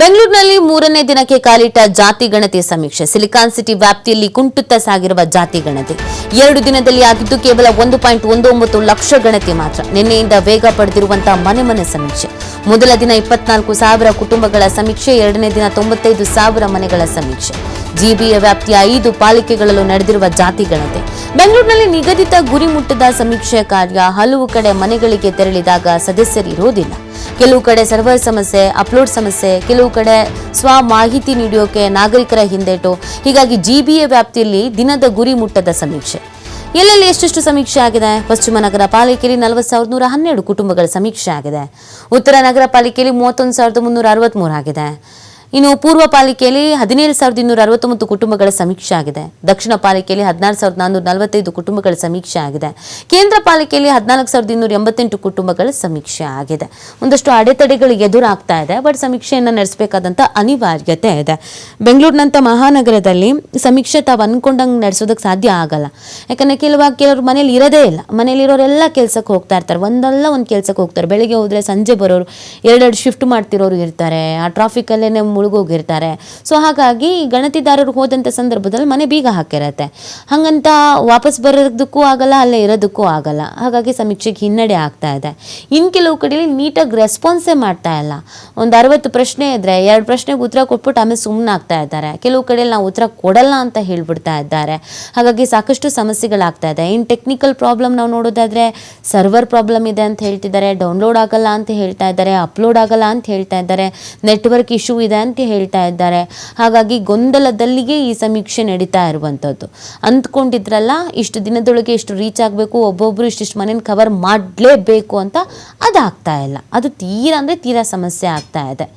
ಬೆಂಗಳೂರಿನಲ್ಲಿ ಮೂರನೇ ದಿನಕ್ಕೆ ಕಾಲಿಟ್ಟ ಜಾತಿ ಗಣತಿ ಸಮೀಕ್ಷೆ. ಸಿಲಿಕಾನ್ ಸಿಟಿ ವ್ಯಾಪ್ತಿಯಲ್ಲಿ ಕುಂಟುತ್ತ ಸಾಗಿರುವ ಜಾತಿ ಗಣತಿ. ಎರಡು ದಿನದಲ್ಲಿ ಆಗಿದ್ದು ಕೇವಲ ಒಂದು ಪಾಯಿಂಟ್ ಒಂದು ಒಂಬತ್ತು ಲಕ್ಷ ಗಣತಿ ಮಾತ್ರ. ನಿನ್ನೆಯಿಂದ ವೇಗ ಪಡೆದಿರುವಂತಹ ಮನೆ ಮನೆ ಸಮೀಕ್ಷೆ. ಮೊದಲ ದಿನ ಇಪ್ಪತ್ನಾಲ್ಕು ಸಾವಿರ ಕುಟುಂಬಗಳ ಸಮೀಕ್ಷೆ, ಎರಡನೇ ದಿನ ತೊಂಬತ್ತೈದು ಸಾವಿರ ಮನೆಗಳ ಸಮೀಕ್ಷೆ. ಜಿಬಿಯ ವ್ಯಾಪ್ತಿಯ ಐದು ಪಾಲಿಕೆಗಳಲ್ಲೂ ನಡೆದಿರುವ ಜಾತಿ ಗಣತಿ. ಬೆಂಗಳೂರಿನಲ್ಲಿ ನಿಗದಿತ ಗುರಿ ಮುಟ್ಟದ ಸಮೀಕ್ಷೆ ಕಾರ್ಯ ಹಲವು ಕಡೆ ಮನೆಗಳಿಗೆ ತೆರಳಿದಾಗ ಸದಸ್ಯರಿರೋದಿಲ್ಲ ಕೆಲವು ಕಡೆ ಸರ್ವರ್ ಸಮಸ್ಯೆ, ಅಪ್ಲೋಡ್ ಸಮಸ್ಯೆ, ಕೆಲವು ಕಡೆ ಸ್ವ ಮಾಹಿತಿ ನೀಡೋಕೆ ನಾಗರಿಕರ ಹಿಂದೇಟು. ಹೀಗಾಗಿ ಜಿಬಿಎ ವ್ಯಾಪ್ತಿಯಲ್ಲಿ ದಿನದ ಗುರಿ ಮುಟ್ಟದ ಸಮೀಕ್ಷೆ. ಎಲ್ಲೆಲ್ಲಿ ಎಷ್ಟೆಷ್ಟು ಸಮೀಕ್ಷೆ ಆಗಿದೆ? ಪಶ್ಚಿಮ ನಗರ ಪಾಲಿಕೆಯಲ್ಲಿ ನಲವತ್ತು ಸಾವಿರದ ನೂರ ಹನ್ನೆರಡು ಕುಟುಂಬಗಳ ಸಮೀಕ್ಷೆ ಆಗಿದೆ. ಉತ್ತರ ನಗರ ಪಾಲಿಕೆಯಲ್ಲಿ ಮೂವತ್ತೊಂದು ಸಾವಿರದ ಮುನ್ನೂರ ಅರವತ್ತ್ಮೂರು ಆಗಿದೆ. ಇನ್ನು ಪೂರ್ವ ಪಾಲಿಕೆಯಲ್ಲಿ ಹದಿನೇಳು ಸಾವಿರದ ಇನ್ನೂರ ಅರವತ್ತೊಂಬತ್ತು ಕುಟುಂಬಗಳ ಸಮೀಕ್ಷೆ ಆಗಿದೆ. ದಕ್ಷಿಣ ಪಾಲಿಕೆಯಲ್ಲಿ ಹದಿನಾರು ಸಾವಿರದ ನಾನ್ನೂರ ನಲವತ್ತೈದು ಕುಟುಂಬಗಳ ಸಮೀಕ್ಷೆ ಆಗಿದೆ. ಕೇಂದ್ರ ಪಾಲಿಕೆಯಲ್ಲಿ ಹದಿನಾಲ್ಕು ಸಾವಿರದ ಇನ್ನೂರ ಎಂಬತ್ತೆಂಟು ಕುಟುಂಬಗಳ ಸಮೀಕ್ಷೆ ಆಗಿದೆ. ಒಂದಷ್ಟು ಅಡೆತಡೆಗಳು ಎದುರಾಗ್ತಾ ಇದೆ, ಬಟ್ ಸಮೀಕ್ಷೆಯನ್ನು ನಡೆಸಬೇಕಾದಂಥ ಅನಿವಾರ್ಯತೆ ಇದೆ. ಬೆಂಗಳೂರಿನಂಥ ಮಹಾನಗರದಲ್ಲಿ ಸಮೀಕ್ಷೆ ತಾವು ಅನ್ಕೊಂಡಂಗೆ ನಡೆಸೋದಕ್ಕೆ ಸಾಧ್ಯ ಆಗಲ್ಲ. ಯಾಕಂದರೆ ಕೆಲವಾಗ ಕೆಲವರು ಮನೇಲಿ ಇರೋದೇ ಇಲ್ಲ. ಮನೇಲಿ ಇರೋರೆಲ್ಲ ಕೆಲಸಕ್ಕೆ ಹೋಗ್ತಾ ಇರ್ತಾರೆ. ಒಂದಲ್ಲ ಒಂದು ಕೆಲಸಕ್ಕೆ ಹೋಗ್ತಾರೆ. ಬೆಳಿಗ್ಗೆ ಹೋದರೆ ಸಂಜೆ ಬರೋರು, ಎರಡೆರಡು ಶಿಫ್ಟ್ ಮಾಡ್ತಿರೋರು ಇರ್ತಾರೆ. ಆ ಟ್ರಾಫಿಕಲ್ಲೇ ಮುಳುಗೋಗಿರ್ತಾರೆ. ಸೊ ಹಾಗಾಗಿ ಗಣತಿದಾರರು ಹೋದಂಥ ಸಂದರ್ಭದಲ್ಲಿ ಮನೆ ಬೀಗ ಹಾಕಿರತ್ತೆ. ಹಾಗಂತ ವಾಪಸ್ ಬರೋದಕ್ಕೂ ಆಗಲ್ಲ, ಅಲ್ಲೇ ಇರೋದಕ್ಕೂ ಆಗಲ್ಲ. ಹಾಗಾಗಿ ಸಮೀಕ್ಷೆಗೆ ಹಿನ್ನಡೆ ಆಗ್ತಾ ಇದೆ. ಇನ್ನು ಕೆಲವು ಕಡೆಯಲ್ಲಿ ನೀಟಾಗಿ ರೆಸ್ಪಾನ್ಸೇ ಮಾಡ್ತಾ ಇಲ್ಲ. ಒಂದು ಅರವತ್ತು ಪ್ರಶ್ನೆ ಇದ್ದರೆ ಎರಡು ಪ್ರಶ್ನೆಗೆ ಉತ್ತರ ಕೊಟ್ಬಿಟ್ಟು ಆಮೇಲೆ ಸುಮ್ಮನೆ ಆಗ್ತಾ ಇದ್ದಾರೆ. ಕೆಲವು ಕಡೆಯಲ್ಲಿ ನಾವು ಉತ್ತರ ಕೊಡಲ್ಲ ಅಂತ ಹೇಳ್ಬಿಡ್ತಾ ಇದ್ದಾರೆ. ಹಾಗಾಗಿ ಸಾಕಷ್ಟು ಸಮಸ್ಯೆಗಳಾಗ್ತಾ ಇದೆ. ಇನ್ನು ಟೆಕ್ನಿಕಲ್ ಪ್ರಾಬ್ಲಮ್ ನಾವು ನೋಡೋದಾದರೆ ಸರ್ವರ್ ಪ್ರಾಬ್ಲಮ್ ಇದೆ ಅಂತ ಹೇಳ್ತಿದ್ದಾರೆ. ಡೌನ್ಲೋಡ್ ಆಗಲ್ಲ ಅಂತ ಹೇಳ್ತಾ ಇದ್ದಾರೆ. ಅಪ್ಲೋಡ್ ಆಗಲ್ಲ ಅಂತ ಹೇಳ್ತಾ ಇದ್ದಾರೆ. ನೆಟ್ವರ್ಕ್ ಇಶ್ಯೂ ಇದೆ ಅಂತ ಹೇಳ್ತಾ ಇದ್ದಾರೆ. ಹಾಗಾಗಿ ಗೊಂದಲದಲ್ಲಿಗೆ ಈ ಸಮೀಕ್ಷೆ ನಡೀತಾ ಇರುವಂಥದ್ದು ಅಂದ್ಕೊಂಡಿದ್ರಲ್ಲ, ಇಷ್ಟು ದಿನದೊಳಗೆ ಇಷ್ಟು ರೀಚ್ ಆಗಬೇಕು ಒಬ್ಬೊಬ್ಬರು ಇಷ್ಟಿಷ್ಟು ಮನೇನ ಕವರ್ ಮಾಡಲೇಬೇಕು ಅಂತ ಅದಾಗ್ತಾ ಇಲ್ಲ. ಅದು ತೀರಾ ಅಂದರೆ ತೀರಾ ಸಮಸ್ಯೆ ಆಗ್ತಾ ಇದೆ.